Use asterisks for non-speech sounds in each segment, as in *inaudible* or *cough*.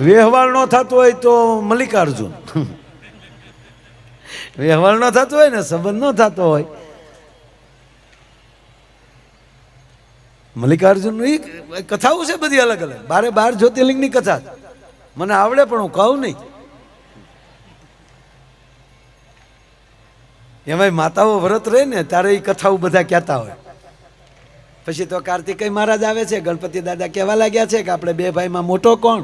વ્યવહાર ન થતો હોય તો મલ્લિકાર્જુન. વ્યવહાર ન થતો હોય ને સંબંધ ન થતો હોય. મલ્લિકાર્જુનનું કથાઓ છે બધી અલગ અલગ. બારે બાર જ્યોતિર્લિંગની કથા મને આવડે પણ હું કહું નહીં. એમાં માતાઓ વ્રત રહે ને ત્યારે એ કથાઓ બધા કહેતા હોય. પછી તો કાર્તિકેય મહારાજ આવે છે, ગણપતિ દાદા કહેવા લાગ્યા છે કે આપણે બે ભાઈમાં મોટો કોણ?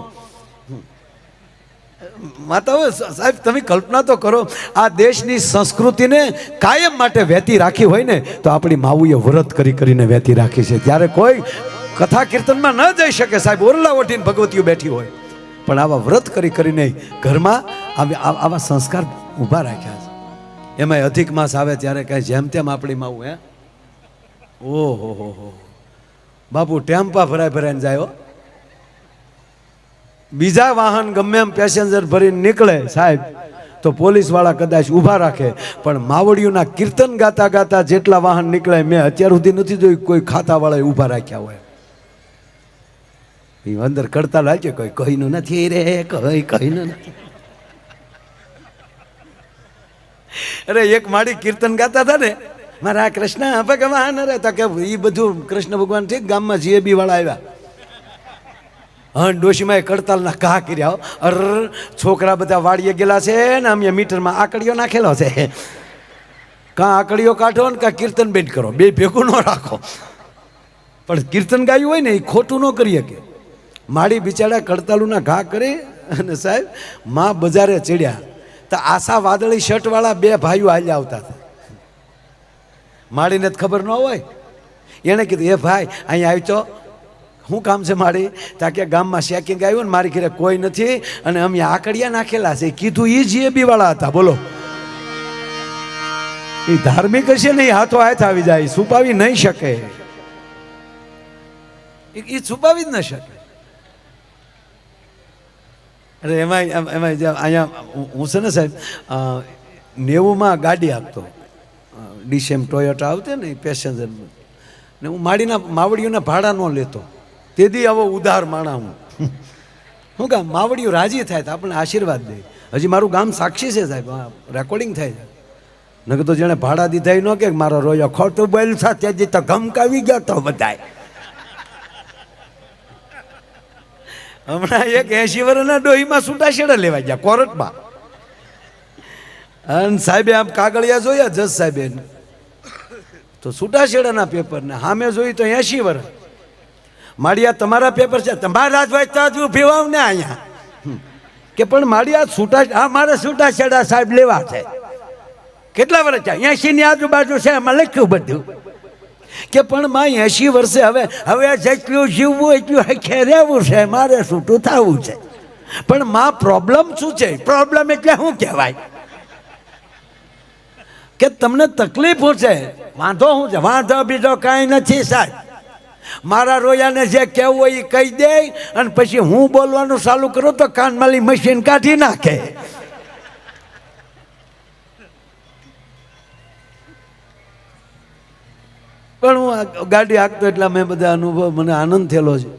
માતાઓ સાહેબ, તમે કલ્પના તો કરો, આ દેશની સંસ્કૃતિને કાયમ માટે વહેતી રાખી હોય ને, તો આપણી માવુએ વ્રત કરી કરીને વહેતી રાખી છે. ત્યારે કોઈ કથા કીર્તનમાં ન જઈ શકે સાહેબ ઓરલા ઓઠીને ભગવતીઓ બેઠી હોય. પણ આવા વ્રત કરી કરીને ઘરમાં આવી- સંસ્કાર ઊભા રાખ્યા છે. એમાંય અધિક માસ આવે ત્યારે કાંઈ જેમ તેમ આપણી માવું, હે? ઓહો, હો હો બાપુ, ટેમ્પા ભરાય ભરાઈને જાય હો. બીજા વાહન ગમે એમ પેસેન્જર ભરીને નીકળે સાહેબ, તો પોલીસવાળા કદાચ ઊભા રાખે. પણ માવડીઓના કીર્તન ગાતા ગાતા જેટલા વાહન નીકળે, મેં અત્યાર સુધી નથી જોયું કોઈ ખાતા વાળાએ ઊભા રાખ્યા હોય. એ અંદર કરતા લાગે કોઈ કહીનું નથી રે, કઈ કહીનું નથી. અરે, એક માડી કીર્તન ગાતા હતા ને, મારા કૃષ્ણ ભગવાન રે. તો કે એ બધું કૃષ્ણ ભગવાન ઠીક ગામમાં જીએબી વાળા આવ્યા. હા ડોશીમાં કડતાલના ઘા કર્યા. અર છોકરા બધા વાળીએ ગયેલા છે ને અમે મીટરમાં આકડીઓ નાખેલો છે. કાં આકડીઓ કાઢો ને કાં કીર્તન બેન કરો, બે ભેગું ન રાખો. પણ કીર્તન ગાયું હોય ને એ ખોટું ન કરી શકે. માડી બિચારા કડતાલુના ઘા કરી અને સાહેબ, માં બજારે ચડ્યા. તો આશા વાદળી શર્ટવાળા બે ભાઈઓ હાલ્યા આવતા હતા. માડીને જ ખબર ન હોય. એણે કીધું, એ ભાઈ, અહીંયા આવી તો શું કામ છે મારી? તા ગામમાં શેકિંગ આવ્યું ને મારી ઘરે કોઈ નથી અને અમે આકડિયા નાખેલા છે. કીધું એ જીએબી વાળા હતા, બોલો. એ ધાર્મિક હશે ને એ હાથો હાથ આવી જાય, છુપાવી નહીં શકે. એ છુપાવી જ ન શકે. અરે એમાં એમાં અહીંયા હું છે ને સાહેબ નેવુંમાં ગાડી આપતો. ડીસેમ ટોયોટા આવતી ને પેસેન્જર. ને હું માડીના, માવડીઓના ભાડા ન લેતો. તેથી આવો ઉદાર માણા હું. શું કામ, માવડીઓ રાજી થાય તો આપણને આશીર્વાદ દે. હજી મારું ગામ સાક્ષી છે સાહેબ રેકોર્ડિંગ થાય છે. નકર તો જેણે ભાડા દીધા ન કે મારો રોયો ખોટું બોલ સાથે જે તો ગમકાવી ગયો તો બધાય. હમણાં એક એસી વર્ષના ડોહીમાં છૂટાછેડા લેવા ગયા, કોર્ટમાં. અને સાહેબે આમ કાગળિયા જોયા, જજ સાહેબે. તો છૂટાછેડાના પેપર ને સામે જોઈ તો એસી વર્ષ. માડિયા તમારા પેપર છે. તમારા જ વાંચતા જ ઊભી ને અહીંયા. કે પણ માળિયા છૂટા હા, મારે છૂટાછેડા સાહેબ લેવા છે. કેટલા વર્ષ છે એસી ની આજુબાજુ છે, એમાં લખ્યું બધું. કે પણ માં એસી વર્ષે હવે હવે જેટલું જીવવું એટલું હખે રહેવું છે. મારે છૂટું થવું છે. પણ માં પ્રોબ્લેમ શું છે? પ્રોબ્લેમ એટલે શું કહેવાય? કે તમને તકલીફ છે? વાંધો શું છે? વાંધો બીજો કાંઈ નથી સાહેબ. મારા રોયાને જે કહેવું હોય એ કહી દે અને પછી હું બોલવાનું ચાલુ કરું તો કાનમાલી મશીન કાઢી નાખે. પણ હું ગાડી હાંકતો એટલે મેં બધા અનુભવ મને આનંદ થયેલો છે.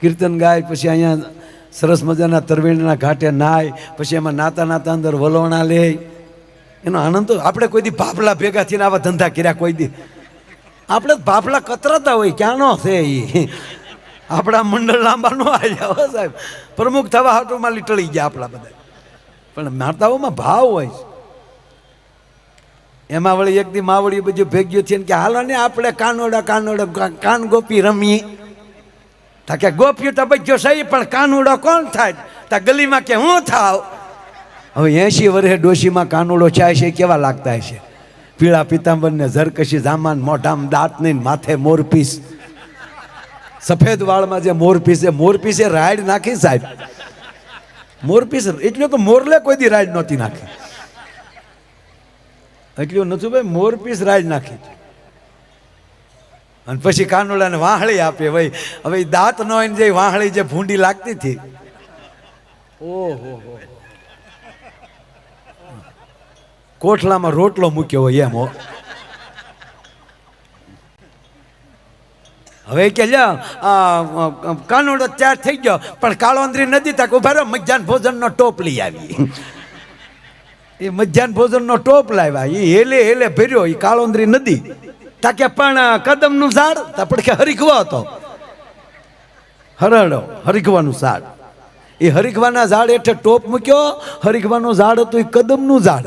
કીર્તન ગાય, પછી અહીંયા સરસ મજાના તરવેણીના ઘાટે નાય, પછી એમાં નાતા નાતા અંદર વલોણા લે. એનો આનંદ તો આપણે કોઈ દી ભાપલા ભેગા થઈને આવા ધંધા કર્યા કોઈ દી. આપણે ભાફલા કતરાતા હોય ક્યાંનો છે એ આપણા મંડળ લાંબા નો આવ્યા હો સાહેબ. પ્રમુખ થવા હાટોમાં લીટળી ગયા આપણા બધા. પણ માતાઓમાં ભાવ હોય છે. એમાં વળી એક દી માવડી બધું ભેગ્યું થઈને કે, હાલો ને આપણે કાનોડા કાનોડા કાન ગોપી રમીએ. તા કે, ગોપીઓ તો બચ્યો સહી, પણ કાનુડો કોણ થાય? તા ગલીમાં કે, હું થાવ? હવે એસી વર્ષે ડોશીમાં કાનુડો ચાય છે, કેવા લાગતા હશે? પીળા પિતાંબર ને ઝરકશી જામાન, મોઢામાં દાંત નહીં માથે મોરપીસ સફેદ વાળમાં જે મોરપીસ છે મોરપીસે રાઈડ નાખી સાહેબ. મોરપીસ એટલું તો મોરલે કોઈ દી રાઈડ નહોતી નાખી. એટલું નથી ભાઈ મોરપીસ રાઈડ નાખી. અને પછી કાનોડાને વાહળી આપે ભાઈ હવે દાંત ન હોય જે વાહળી જે ભૂંડી લાગતી હતી. ઓહો હો. કોઠલામાં રોટલો મૂક્યો હોય એમ હો. હવે કે કાનુડો તૈયાર થઈ ગયો, પણ કાળોંદરી નદી તક ઊભા રહ્યો મધ્યાહન ભોજનનો ટોપ લઈ આવી. એ મધ્યાહન ભોજનનો ટોપ લાવ્યા એ હેલે હેલે ભર્યો એ કાળોંદરી નદી. તાકે પણ કદમનું ઝાડ, તા પડકે હરીખવા હતો. હરડો, હરીખવાનું ઝાડ. એ હરીખવાના ઝાડ હેઠળ ટોપ મૂક્યો હરીખવાનું ઝાડ હતું એ કદમનું ઝાડ.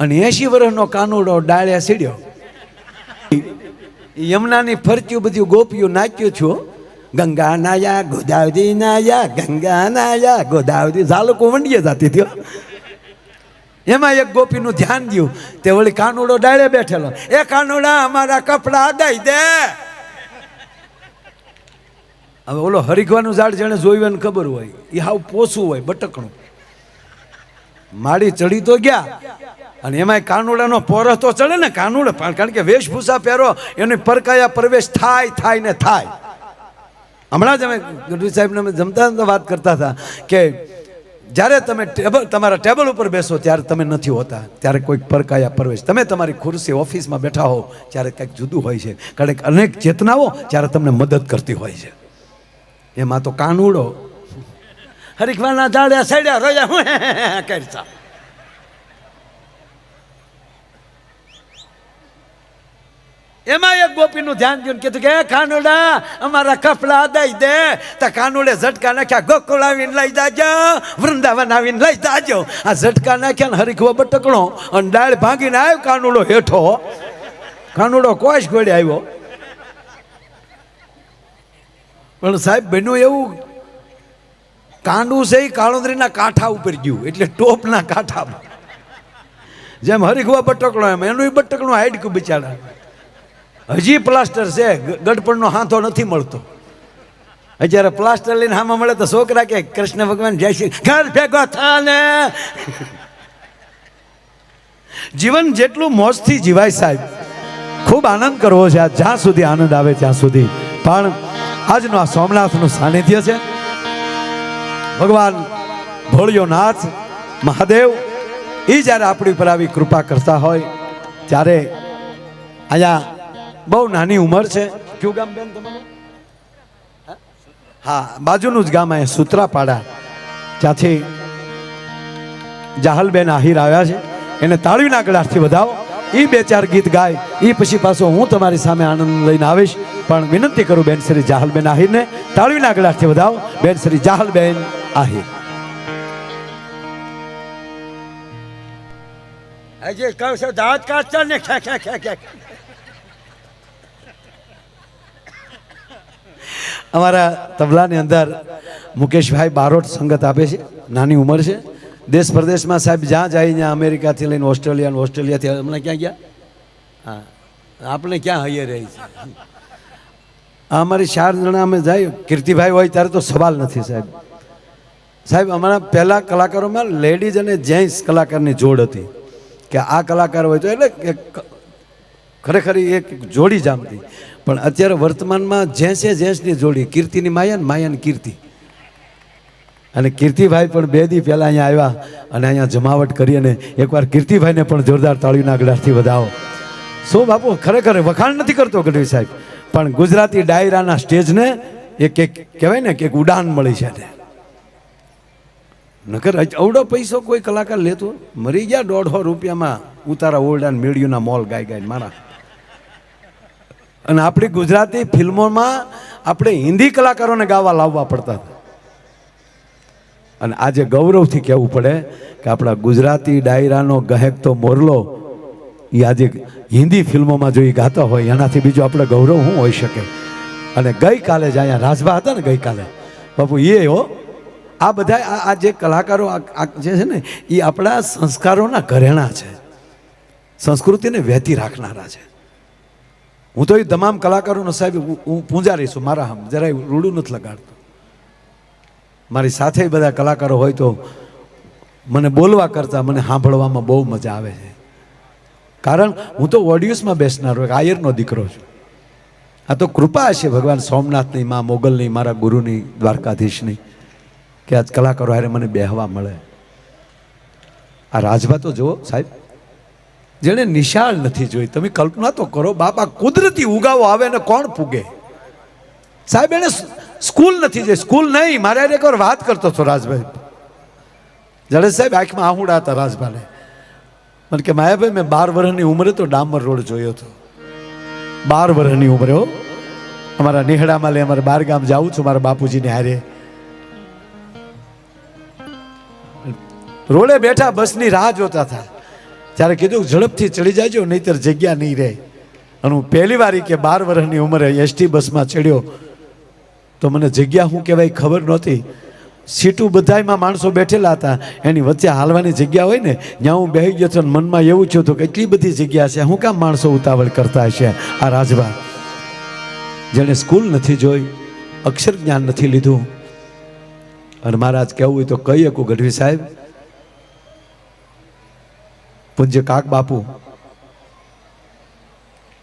અને એસી વર્ષનો કાનુડો ડાળ્યા સીડ્યો. યમુનાની ફરચ્યું બધું ગોપીઓ નાખ્યું છું ગંગા નાયા, ગોદાવરી નાયા, ગંગા નાયા, ગોદાવરી. ઝાલકો વંડીએ જાતી થયો એમાં એક ગોપીનું ધ્યાન ગયું તે વળી કાનુડો ડાળે બેઠેલો. એ કાનુડા, અમારા કપડા દઈ દે. હવે ઓલો હરીખવાનું ઝાડ જેને જોયું એને ખબર હોય એ હાવ પોસું હોય, બટકણું. માડી ચડી તો ગયા, અને એમાં કાનુડાનો પોરસ તો ચડે ને કાનુડ કારણ કે વેશભૂષા પહેરો, એની પરકાયા પ્રવેશ થાય થાય ને થાય. હમણાં જ અમે ગઢવી સાહેબને અમે જમતા વાત કરતા હતા કે જ્યારે તમે ટેબલ તમારા ટેબલ ઉપર બેસો ત્યારે તમે નથી હોતા, ત્યારે કોઈક પરકાયા પ્રવેશ. તમે તમારી ખુરશી ઓફિસમાં બેઠા હો, ત્યારે કંઈક જુદું હોય છે. કારણ કે અનેક ચેતનાઓ ત્યારે તમને મદદ કરતી હોય છે. એમાં તો કાનુડો. હરીખવાના ઝાડ્યા સડ્યા, રોયા હું *laughs* કરતા. એમાં એક ગોપીનું ધ્યાન થયું કીધું કે કાનુડા, અમારા કપડા દઈ દે. તો કાનુડે ઝટકા નાખ્યા, ગોકુળ આવીને લઈ જાજો, વૃંદાવન આવીને લઈ જાજો. આ ઝટકા નાખ્યા ને હરીખવો બટકણો અને ડાળ ભાંગીને આવ્યો કાનુડો હેઠો. કાનુડો કોશ ગોળે આવ્યો? પણ સાહેબ, બન્યું એવું, કાંડું છે એ કાળોદરીના કાંઠા ઉપર ગયું, એટલે ટોપના કાંઠા જેમ હરીખવા બટકણો એમ, એનું બટકણું હાઈડકું બિચારા. હજી પ્લાસ્ટર છે ગઢપણનો હાથો નથી મળતો. જ્યારે પ્લાસ્ટર લઈને હામાં મળે તો છોકરા કે કૃષ્ણ ભગવાન જય શ્રી ઘર ભેગો થાને. જીવન જેટલું મોજથી જીવાય સાહેબ, ખૂબ આનંદ કરવો છે, આ જ્યાં સુધી આનંદ આવે ત્યાં સુધી. પણ આજનું આ સોમનાથનું સાનિધ્ય છે. ભગવાન ભોળિયો નાથ મહાદેવ એ જ્યારે આપણી ઉપર આવી કૃપા કરતા હોય, ત્યારે અહીંયા બહુ નાની ઉંમર છે. કયું ગામ બેન તમારું? હા, બાજુનું જ ગામ અહીંયા સૂત્રાપાડા. ત્યાંથી જાહલબેન આહિર આવ્યા છે. એને તાળીના ગળાથી વધાવો. એ બે ચાર ગીત ગાય એ પછી પાછો હું તમારી સામે આનંદ લઈને આવીશ. પણ વિનંતી કરું બેન શ્રી જાહલબેન આહિરને તાળીના ગળાથી વધાવો. બેન શ્રી જાહલબેન આહિર. હજી કહું છું દાંત કાઢતા ને ખે ખે ખે ખે અમારા તબલાની અંદર મુકેશભાઈ બારોટ સંગત આપે છે. નાની ઉંમર છે. દેશ પ્રદેશમાં સાહેબ જ્યાં જાય ત્યાં અમેરિકાથી લઈને ઓસ્ટ્રેલિયા અને ઓસ્ટ્રેલિયાથી હમણાં ક્યાં ગયા? હા. આપણે ક્યાં હૈયે રહી છે? અમારી ચાર જણા અમે જાય. કીર્તિભાઈ હોય ત્યારે તો સવાલ નથી સાહેબ. સાહેબ, અમારા પહેલાં કલાકારોમાં લેડીઝ અને જેન્ટ્સ કલાકારની જોડ હતી. કે આ કલાકાર હોય તો એટલે ખરેખર એક જોડી જામતી પણ અત્યારે વર્તમાનમાં જેન્સે જેન્ટ્સની જોડી. કીર્તિની માયા ને માયાની કીર્તિ. અને કીર્તિભાઈ પણ બે દી પહેલાં અહીંયા આવ્યા અને અહીંયા જમાવટ કરી અને એકવાર કીર્તિભાઈને પણ જોરદાર તાળીના ગળાથી વધાવો. શું બાપુ, ખરેખર વખાણ નથી કરતો ગઢવી સાહેબ? પણ ગુજરાતી ડાયરાના સ્ટેજને એક એક કહેવાય ને કે એક ઉડાન મળી છે નકર અવડો પૈસો કોઈ કલાકાર લેતો મરી ગયા દોઢસો રૂપિયામાં ઉતારા ઓરડા મેળ્યુના મોલ ગાય ગાય મારા. અને આપણી ગુજરાતી ફિલ્મોમાં આપણે હિન્દી કલાકારોને ગાવા લાવવા પડતા હતા. અને આજે ગૌરવથી કહેવું પડે કે આપણા ગુજરાતી ડાયરાનો ગહેક તો મોરલો એ આજે હિન્દી ફિલ્મોમાં જો એ ગાતા હોય, એનાથી બીજું આપણે ગૌરવ શું હોઈ શકે? અને ગઈકાલે જ અહીંયા રાજભા હતા ને ગઈકાલે. બાપુ એ હો. આ બધા આ જે કલાકારો જે છે ને એ આપણા સંસ્કારોના ઘરેણા છે. સંસ્કૃતિને વહેતી રાખનારા છે. હું તો એ તમામ કલાકારોનો સાહેબ હું પૂંજારી છું, મારા હમ. જરાય રૂડું નથી લગાડતો. મારી સાથે બધા કલાકારો હોય તો મને બોલવા કરતાં મને સાંભળવામાં બહુ મજા આવે છે. કારણ હું તો ઓડિયન્સમાં બેસનારો એક આયરનો દીકરો છું. આ તો કૃપા હશે ભગવાન સોમનાથની, મા મોગલની, મારા ગુરુની, દ્વારકાધીશની કે આજ કલાકારો હારે મને બેહવા મળે. આ રાજભા તો જુઓ સાહેબ, જેણે નિશાળ નથી જોઈ. તમે કલ્પના તો કરો, બાપા કુદરતી ઉગાવો આવે ને કોણ પૂગે સાહેબ એને સ્કૂલ નથી જઈ સ્કૂલ નહીં. મારે એકવાર વાત કરતો હતો રાજભાઈ. જડેશ સાહેબ, આંખમાં આહુડા હતા રાજભાને. મને કે, માયાભાઈ, મેં બાર વર્ષની ઉંમરે તો ડામર રોડ જોયો હતો. બાર વર્ષની ઉંમરે, હો. અમારા નિહડામાં લે, અમારે બાર ગામ જાઉં છું, મારા બાપુજીને હારે. રોડે બેઠા બસની રાહ જોતા હતા. ત્યારે કીધું, ઝડપથી ચડી જાજો, નહીતર જગ્યા નહીં રહે. અને હું પહેલી વાર કે બાર વર્ષની ઉંમરે એસટી બસમાં ચડ્યો. તો મને જગ્યા શું કહેવાય ખબર નહોતી. સીટું બધાયમાં માણસો બેઠેલા હતા. એની વચ્ચે હાલવાની જગ્યા હોય ને, ત્યાં હું બેહી ગયો છો અને મનમાં એવું થયું હતું કે એટલી બધી જગ્યા છે, હું કામ માણસો ઉતાવળ કરતા હશે? આ રાજભા. જેણે સ્કૂલ નથી જોઈ, અક્ષર જ્ઞાન નથી લીધું. અને મહારાજ કહેવું હોય તો કહી શકું ગઢવી સાહેબ. પૂજ્ય કાક બાપુ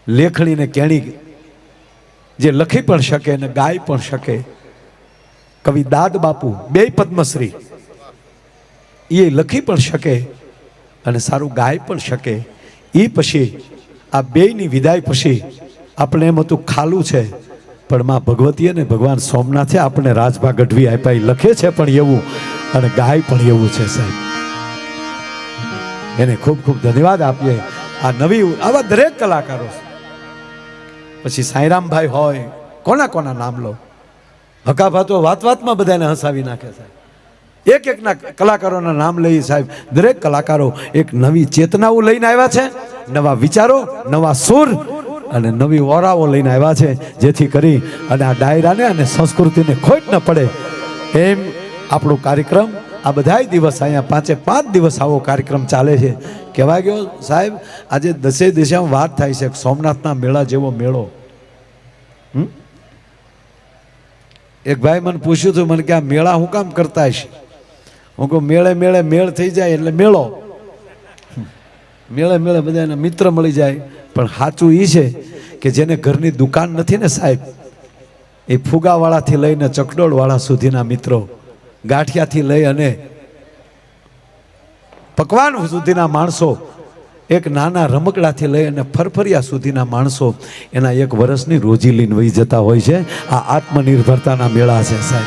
લેખણીને કેણી જે લખી પણ શકે અને ગાઈ પણ શકે. કવિ દાદ બાપુ, બે પદ્મશ્રી. એ લખી પણ શકે અને સારું ગાય પણ શકે. એ પછી, આ બેયની વિદાય પછી આપણે એમ હતું ખાલું છે, પણ માં ભગવતી અને ભગવાન સોમનાથે આપણે રાજભા ગઢવી આપ્યા. લખે છે પણ એવું અને ગાય પણ એવું છે સાહેબ. એને ખૂબ ખૂબ ધન્યવાદ આપીએ. આ નવી, આવા દરેક કલાકારો છે. પછી સાંઈરામભાઈ હોય, કોના કોના નામ લો? હકાભા તો વાત વાતમાં બધાને હસાવી નાખે સાહેબ એક એકના કલાકારોના નામ લઈ સાહેબ, દરેક કલાકારો એક નવી ચેતનાઓ લઈને આવ્યા છે, નવા વિચારો, નવા સુર અને નવી ઓરાઓ લઈને આવ્યા છે, જેથી કરી અને આ ડાયરાને અને સંસ્કૃતિને ખોટ ન પડે. એમ આપણો કાર્યક્રમ, આ બધાય દિવસ અહીંયા પાંચે પાંચ દિવસ આવો કાર્યક્રમ ચાલે છે. કહેવાય ગયો સાહેબ, આજે દસે દિશામાં વાત થાય છે સોમનાથના મેળા જેવો મેળો? એક ભાઈ મને પૂછ્યું હતું મને કે આ મેળા હું કામ કરતા હશે? હું કહું, મેળે મેળે મેળ થઈ જાય એટલે મેળો. મેળે મેળે બધાને મિત્ર મળી જાય. પણ સાચું એ છે કે જેને ઘરની દુકાન નથી ને સાહેબ, એ ફુગાવાળાથી લઈને ચકડોળવાળા સુધીના મિત્રો, ગાંઠિયાથી લઈ અને પકવાન સુધીના માણસો એક નાના રમકડાથી લઈ અને ફરફરિયા સુધીના માણસો એના એક વર્ષની રોજી લઈને વહી જતા હોય છે. આ આત્મનિર્ભરતાના મેળા છે સાહેબ.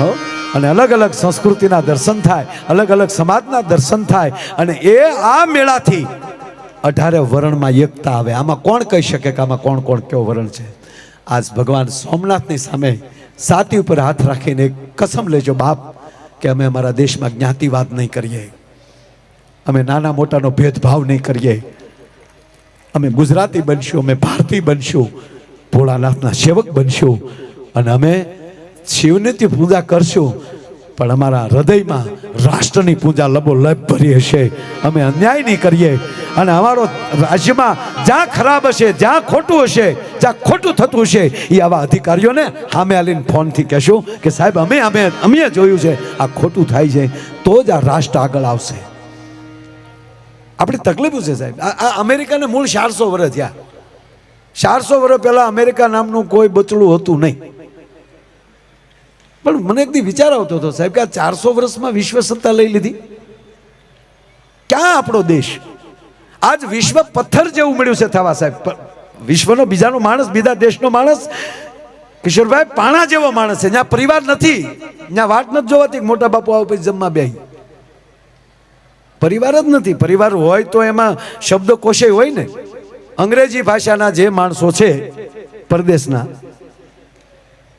હો? અને અલગ અલગ સંસ્કૃતિના દર્શન થાય, અલગ અલગ સમાજના દર્શન થાય અને એ આ મેળાથી અઢારે વર્ણમાં એકતા આવે. આમાં કોણ કહી શકે કે આમાં કોણ કોણ કયો વર્ણ છે? આજ ભગવાન સોમનાથની સામે સાતી ઉપર હાથ રાખીને કસમ લેજો બાપ કે અમે અમારા દેશમાં જ્ઞાતિવાદ નહીં કરીએ. અમે નાના મોટાનો ભેદભાવ નહીં કરીએ. અમે ગુજરાતી બનશું, અમે ભારતીય બનશું, ભોળાનાથના સેવક બનશું અને અમે શિવની પૂજા કરશું. પણ અમારા હૃદયમાં રાષ્ટ્રની પૂજા લબો લબ ભરી હશે. અમે અન્યાય નહીં કરીએ. અને અમારો રાજ્યમાં જ્યાં ખરાબ હશે, જ્યાં ખોટું હશે, જ્યાં ખોટું થતું હશે, એ આવા અધિકારીઓને સામે આલીને ફોનથી કહેશું કે સાહેબ, અમે અમે અમે જોયું છે, આ ખોટું થાય છે, તો જ આ રાષ્ટ્ર આગળ આવશે. આપણી તકલીફ છે સાહેબ. આ અમેરિકાને મૂળ ચારસો વર્ષ થયા. ચારસો વર્ષ પહેલા અમેરિકા નામનું કોઈ બચડું હતું નહીં. પણ મને એક વિચાર આવતો હતો સાહેબ કે આ ચારસો વર્ષમાં વિશ્વ સત્તા લઈ લીધી. ક્યાં આપણો દેશ? આજ વિશ્વ પથ્થર જેવું મળ્યું છે થવા સાહેબ. વિશ્વનો બીજાનો માણસ, બીજા દેશનો માણસ, કિશોરભાઈ, પાણા જેવો માણસ છે. જ્યાં પરિવાર નથી ત્યાં વાટ નથી જોવાતી, મોટા બાપુ આવો પછી જમવા બેહી. પરિવાર જ નથી. પરિવાર હોય તો એમાં શબ્દકોશે હોય ને. અંગ્રેજી ભાષાના જે માણસો છે પરદેશના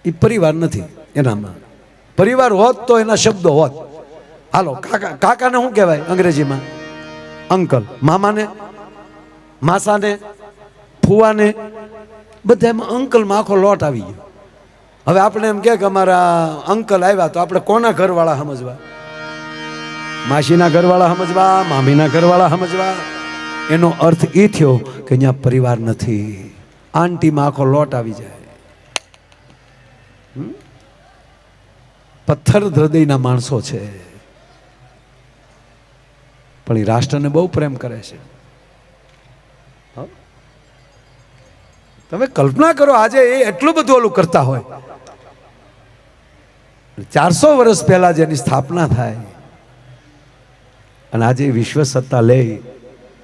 એ પરિવાર નથી એનામાં. પરિવાર હોત તો એના શબ્દો હોત. હાલો, કાકા, કાકાને શું કહેવાય અંગ્રેજીમાં? અંકલ, મામાને, માસાને, ફુવાને બધા એમાં અંકલમાં આખો લોટ આવી ગયો. હવે આપણે એમ કે અમારા અંકલ આવ્યા તો આપણે કોના ઘરવાળા સમજવા? માસીના ઘરવાળા સમજવા, મામીના ઘરવાળા સમજવા. એનો અર્થ એ થયો કે અહીંયા પરિવાર નથી. આંટીમાં આખો લોટ આવી જાય? પથ્થર હૃદયના માણસો છે. પણ એ રાષ્ટ્રને બહુ પ્રેમ કરે છે? તમે કલ્પના કરો આજે એ એટલું બધું ઓલું કરતા હોય. ચારસો વર્ષ પહેલા જેની સ્થાપના થાય અને આજે વિશ્વ સત્તા લે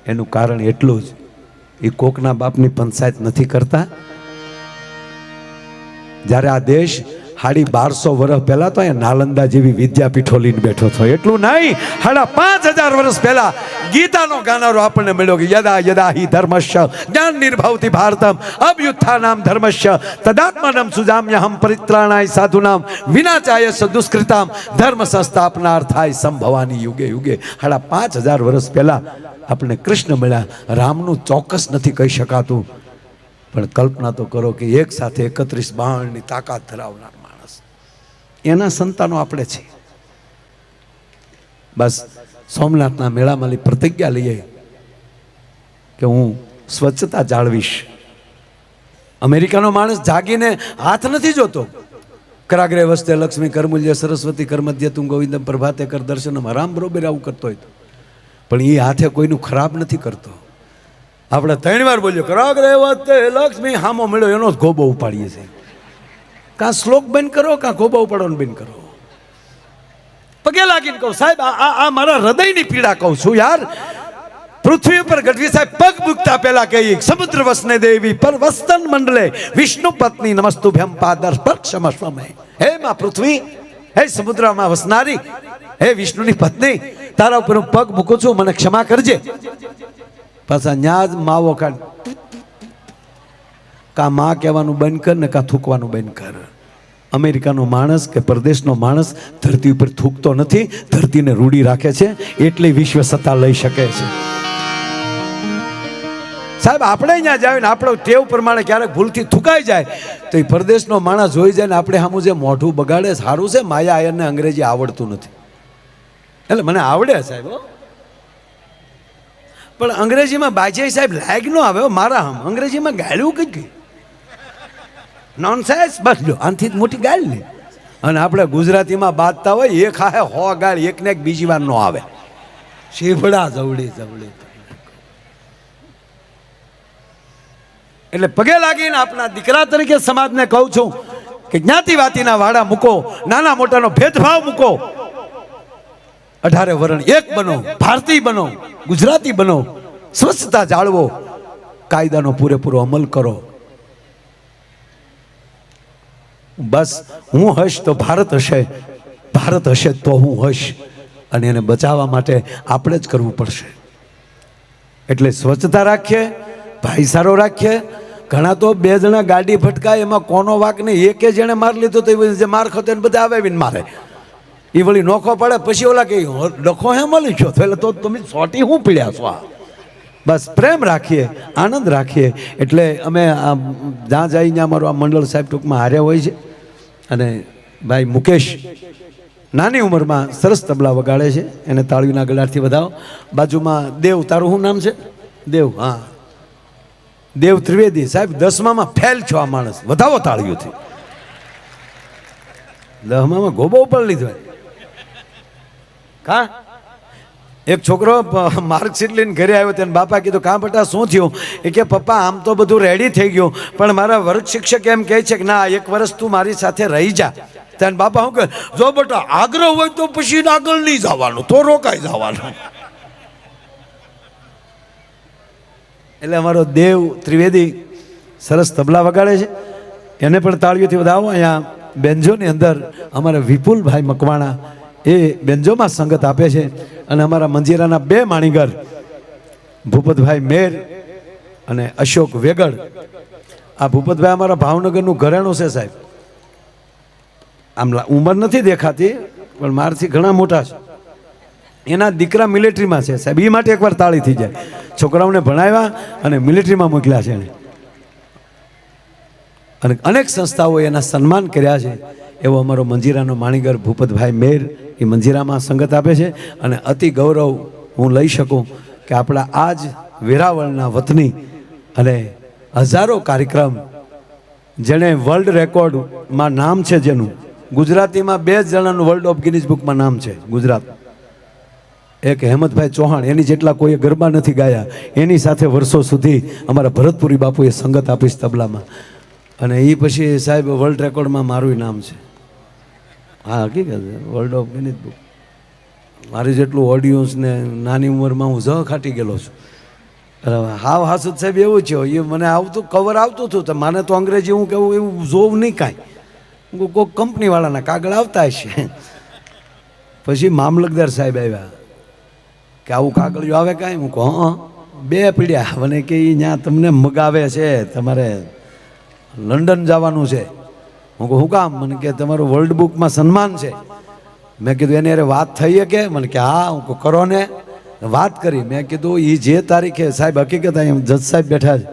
એનું કારણ એટલું જ. એ કોકના બાપની પંચાયત નથી કરતા. જ્યારે આ દેશ સાડી બારસો વર્ષ પહેલા તો અહીંયા નાલંદા જેવી વિદ્યાપીઠો લઈને બેઠો થયો. એટલું નહીં સાડા પાંચ હજાર વર્ષ પહેલા ગીતાનો ગાનારો આપણને મળ્યો કે યદા યદા હિ ધર્મશ્ય જ્ઞાન નિર્ભવતી ભારતમ, અભ્યુત્થા નામ ધર્મશ્ય તદાત્માનમ સુજામ્યહમ પરિત્રાણાય સાધુનામ, વિનાચાય દુષ્કૃતામ, ધર્મ સંસ્થાપનાર થાય સંભવાની યુગે યુગે. સાડા પાંચ હજાર વર્ષ પહેલા આપણને કૃષ્ણ મળ્યા. રામનું ચોક્કસ નથી કહી શકાતું. પણ કલ્પના તો કરો કે એક સાથે એકત્રીસ બાણની તાકાત ધરાવનાર એના સંતાનો આપણે છીએ બસ સોમનાથના મેળામાંની પ્રતિજ્ઞા લઈએ કે હું સ્વચ્છતા જાળવીશ. અમેરિકાનો માણસ જાગીને હાથ નથી જોતો. કરાગ્રે વસ્તે લક્ષ્મી કરમૂલ્ય સરસ્વતી કરમધ્ય તું ગોવિંદમ પ્રભાતે કર દર્શનમ રામ બરોબર આવું કરતો હોય પણ એ હાથે કોઈનું ખરાબ નથી કરતો. આપણે ત્રણ વાર બોલ્યો, કરાગ્રે વસ્તે લક્ષ્મી હામો મળ્યો એનો જ ગોબો ઉપાડીએ છીએ. કાં શ્લોક બંધ કરો, કાં ખોબા ઉપાડવાનું બંધ કરો? પગે લાગીને કહું, સાહેબ, આ મારા હૃદયની પીડા કહું છું યાર. પૃથ્વી ઉપર ગઢવી સાહેબ પગ મૂકતા પહેલા કહી સમુદ્ર વસને દેવી, પર વસ્તન મંડલે વિષ્ણુ પત્ની નમસ્તુભ્યમ પાદર પર ક્ષમસ્વમે. હે માં પૃથ્વી, હે સમુદ્રમાં વસનારી, હે વિષ્ણુની પત્ની, તારા ઉપર હું પગ મૂકું છું, મને ક્ષમા કરજે. પાછા ન્યાજ માવો કાઢ. કા માં કહેવાનું બંધ કર ને કા થૂકવાનું બંધ કર. અમેરિકાનો માણસ કે પરદેશનો માણસ ધરતી ઉપર થૂકતો નથી, ધરતીને રૂડી રાખે છે, એટલી વિશ્વ સત્તા લઈ શકે છે. સાહેબ, આપણે અહીંયા જાય ને આપણો ટેવ પ્રમાણે ક્યારેક ભૂલથી થૂકાઈ જાય, તો એ પરદેશનો માણસ જોઈ જાય ને આપણે સામું જે મોઢું બગાડે સારું છે, માયા આયરને અંગ્રેજી આવડતું નથી. એટલે મને આવડે સાહેબ. પણ અંગ્રેજીમાં બાજે સાહેબ લાયક ન આવે મારા આમ અંગ્રેજીમાં ગાળ્યું કઈ ગઈ નોનસેન્સ બસ જો આનથી મોટી ગાલ ને. અને આપણે ગુજરાતીમાં બાંધતા હોય એક હાહે હો ગાળ એક ને એક બીજી વાર નો આવે. શેભડા જવડી જવડી. એટલે પગે લાગીને આપણા દીકરા તરીકે સમાજને કહું છું કે જ્ઞાતિવાતીના વાડા મૂકો નાના મોટાનો ભેદભાવ મૂકો. અઢારે વરણ એક બનો ભારતીય બનો ગુજરાતી બનો સ્વચ્છતા જાળવો કાયદાનો પૂરેપૂરો અમલ કરો. બસ હું હશ તો ભારત હશે. ભારત હશે તો હું હશ. અને એને બચાવવા માટે આપણે જ કરવું પડશે. એટલે સ્વચ્છતા રાખીએ, ભાઈસારો રાખીએ. ઘણા તો બે જણા ગાડી ફટકાય એમાં કોનો વાક નહીં. એકે જેણે માર લીધો તો એ જે માર ખાતો એને બધા આવે આવીને મારે. એ વળી નોખો પડે, પછી ઓલા કે ડખો હે મળી તો? એટલે તો તમે સોટી હું પીડ્યા છો આ? બસ પ્રેમ રાખીએ, આનંદ રાખીએ. એટલે અમે જ્યાં જઈને અમારું આ મંડળ સાહેબ ટૂંકમાં હાર્યા હોય છે. અને ભાઈ મુકેશ નાની ઉંમરમાં સરસ તબલા વગાડે છે. એને તાળીના ગળાથી વધાવો. બાજુમાં દેવ, તારું શું નામ છે? દેવ, હા. દેવ ત્રિવેદી. સાહેબ, દસમામાં ફેલ છો આ માણસ. વધાવો તાળીઓથી. દસમામાં ગોબો ઉપર લીધો. કા? એક છોકરો માર્કશીટ લઈને ઘરે આવ્યો તેને બાપા કીધું, કાં બટા, શું થયું? એ કે, પપ્પા, આમ તો બધું રેડી થઈ ગયું, પણ મારા વર્ગ શિક્ષક એમ કહે છે કે, ના, એક વર્ષ તું મારી સાથે રહી જા. ત્યારે બાપા શું કહે, જો બટા, આગ્રહ હોય તો પછી આગળ નહીં જવાનું, તો રોકાઈ જવાનું. એટલે અમારો દેવ ત્રિવેદી સરસ તબલા વગાડે છે. એને પણ તાળીઓથી વધાવો. અહીંયા બેન્જોની અંદર અમારા વિપુલભાઈ મકવાણા એ બેન્જોમાં સંગત આપે છે અને અમારા મંજીરાના બે માણીગર ભૂપતભાઈ મેર અને અશોક વેગડ આ ભૂપતભાઈ અમારા ભાવનગરનું ઘરેણું છે સાહેબ. આમ ઉંમર નથી દેખાતી, પણ મારથી ઘણા મોટા છે. એના દીકરા મિલિટરીમાં છે સાહેબ. એ માટે એકવાર તાળી થઈ જાય. છોકરાઓને ભણાવ્યા અને મિલિટરીમાં મોકલ્યા છે એને અને અનેક સંસ્થાઓએ એના સન્માન કર્યા છે. એવો અમારો મંજીરાનો માણીગર ભૂપતભાઈ મેર એ મંજીરામાં સંગત આપે છે અને અતિ ગૌરવ હું લઈ શકું કે આપણા આ જ વેરાવળના વતની અને હજારો કાર્યક્રમ જેણે વર્લ્ડ રેકોર્ડમાં નામ છે જેનું. ગુજરાતીમાં બે જણાનું વર્લ્ડ ઓફ ગિનિસ બુકમાં નામ છે, ગુજરાત. એક હેમંતભાઈ ચૌહાણ, એની જેટલા કોઈએ ગરબા નથી ગાયા, એની સાથે વર્ષો સુધી અમારા ભરતપુરી બાપુએ સંગત આપીશ તબલામાં. અને એ પછી સાહેબ વર્લ્ડ રેકોર્ડમાં મારું નામ છે. હા હકીકત વર્લ્ડ ઓફ ગણિત બુક મારી જેટલું ઓડિયન્સ ને નાની ઉંમરમાં હું ઝ ખાટી ગયેલો છું. હાવ હાસદ સાહેબ એવું છે એ મને આવતું કવર આવતું હતું તો મને તો અંગ્રેજી હું કેવું એવું જોવું નહીં કાંઈ. કહું, કંપનીવાળાના કાગળ આવતા હશે. પછી મામલતદાર સાહેબ આવ્યા. કે આવું કાગળ આવે કાંઈ? હું કહું બે પીડ્યા. મને કે ત્યાં તમને મગાવે છે તમારે લંડન જવાનું છે. હું કહું કામ? મને કે, તમારું વર્લ્ડ બુકમાં સન્માન છે. મેં કીધું, એની અરે વાત થઈ કે મને કે, હા, હું કહું, કરો ને. વાત કરી. મેં કીધું એ જે તારીખે સાહેબ, હકીકત અહીં જજ સાહેબ બેઠા છે.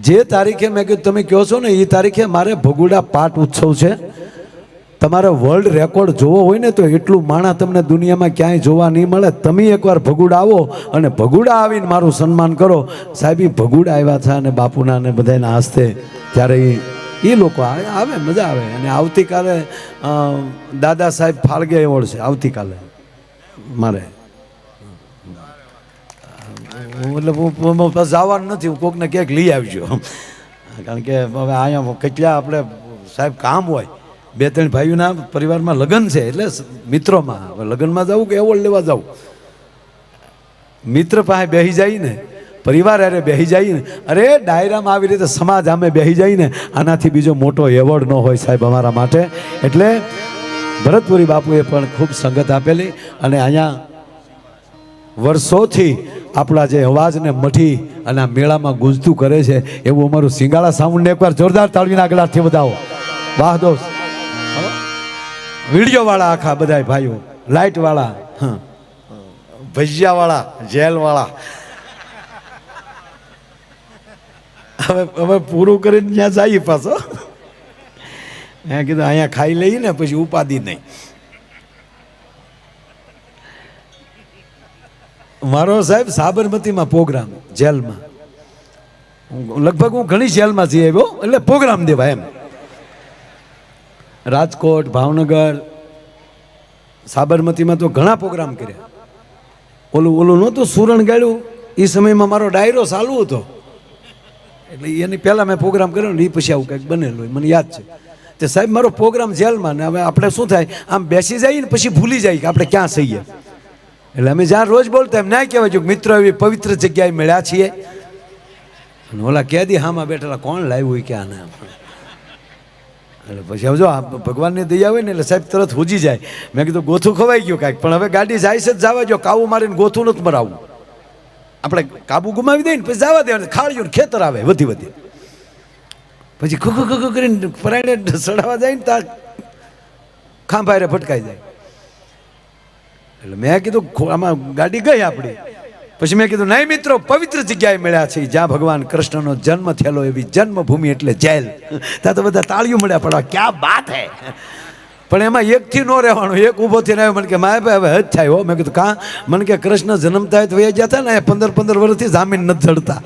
જે તારીખે મેં કીધું, તમે કહો છો ને એ તારીખે મારે ભગુડા પાઠ ઉત્સવ છે. તમારે વર્લ્ડ રેકોર્ડ જોવો હોય ને, તો એટલું માણા તમને દુનિયામાં ક્યાંય જોવા નહીં મળે. તમે એકવાર ભગુડા આવો અને ભગુડા આવીને મારું સન્માન કરો. સાહેબ ભગુડા આવ્યા છે અને બાપુના અને બધાના હસ્તે ત્યારે એ એ લોકો આવે, મજા આવે. અને આવતીકાલે દાદા સાહેબ ફાળગે એવોર્ડ છે, આવતીકાલે. મારે. એટલે હું જવાનું નથી, હું કોકને ક્યાંક લઈ આવજો. કારણ કે હવે અહીંયા કેટલા આપણે સાહેબ કામ હોય. બે ત્રણ ભાઈઓના પરિવારમાં લગ્ન છે, એટલે મિત્રોમાં. હવે લગ્નમાં જવું કે એવોર્ડ લેવા જવું મિત્ર પાસે બેસી જાય ને પરિવાર અરે બેસી જાય ને અરે, ડાયરામાં આવી રીતે સમાજ આમે બેસી જાય ને આનાથી બીજો મોટો એવોર્ડ ન હોય સાહેબ અમારા માટે. એટલે ભરતપુરી બાપુએ પણ ખૂબ સંગત આપેલી અને અહીંયા વર્ષોથી આપણા જે અવાજને મઠી અને આ મેળામાં ગુંજતું કરે છે, એવું અમારું સિંગાળા સાઉન્ડને એકવાર જોરદાર તાળવીના આગળથી બતાવો વાહ દોસ્ત. વિડીયોવાળા આખા બધા ભાઈઓ, લાઇટવાળા, હા. ભજીયા વાળા જેલ વાળા હવે હવે પૂરું કરીને ત્યાં જઈએ પાછો. મેં કીધું અહીંયા ખાઈ લઈએ ને પછી ઉપાધિ નહીં. મારો સાહેબ સાબરમતીમાં પ્રોગ્રામ, જેલમાં. લગભગ હું ઘણી જેલમાં જઈ આવ્યો, એટલે પ્રોગ્રામ દેવા એમ. રાજકોટ, ભાવનગર, સાબરમતીમાં તો ઘણા પ્રોગ્રામ કર્યા. ઓલું ઓલું નહોતું, સુરણ ગાળ્યું. એ સમયમાં મારો ડાયરો ચાલુ હતો. એટલે એની પહેલાં મેં પ્રોગ્રામ કર્યો ને એ પછી આવું કંઈક બનેલું હોય, મને યાદ છે. તે સાહેબ, મારો પ્રોગ્રામ જેલમાં ને હવે આપણે શું થાય, આમ બેસી જઈએ ને પછી ભૂલી જાય કે આપણે ક્યાં છીએ એટલે અમે જ્યાં રોજ બોલતા એમ ના કહેવાય, જો મિત્રો એવી પવિત્ર જગ્યાએ મળ્યા છીએ. અને ઓલા કેદી હામાં બેઠેલા, કોણ લાવ્યું હોય ક્યાં ના? એટલે પછી હવે જો ભગવાનની દયા હોય ને એટલે સાહેબ તરત હુજી જાય. મેં કીધું, ગોથું ખવાઈ ગયું કાંઈક, પણ હવે ગાડી જાય છે જ જવા જો કાવું મારીને ગોથું નથી મરાવવું. આપણે કાબુ ગુમાવી દઈએ ને પછી જવા દેવાનું. ખાળ્યું ને ખેતર આવે, વધી વધી. પછી ખુખુ ખુ ખુ ખુ કરીને પરાયણે સડાવા જાય ને ત્યાં ખાંભારે ફટકાઈ જાય. એટલે મેં કીધું આમાં ગાડી ગઈ આપણી. પછી મેં કીધું, નહીં મિત્રો, પવિત્ર જગ્યાએ મળ્યા છે જ્યાં ભગવાન કૃષ્ણનો જન્મ થયેલો એવી જન્મભૂમિ એટલે જેલ. ત્યાં તો બધા તાળીઓ મળ્યા પડવા ક્યાં બાત હે? પણ એમાં એકથી ન રહેવાનું. એક ઊભો થઈને આવ્યો, મને કે, માય ભાઈ, હવે હજ થાય હો. મેં કીધું, કાં? મને કે, કૃષ્ણ જન્મતા હોય તો વૈયા જતા ને પંદર પંદર વર્ષથી જામીન નથી ચડતા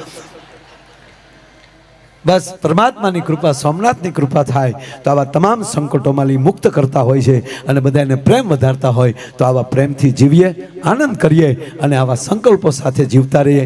બસ, પરમાત્માની કૃપા, સોમનાથની કૃપા થાય તો આવા તમામ સંકટોમાંથી મુક્ત કરતા હોય છે અને બધાને પ્રેમ વધારતા હોય તો આવા પ્રેમથી જીવીએ, આનંદ કરીએ અને આવા સંકલ્પો સાથે જીવતા રહીએ.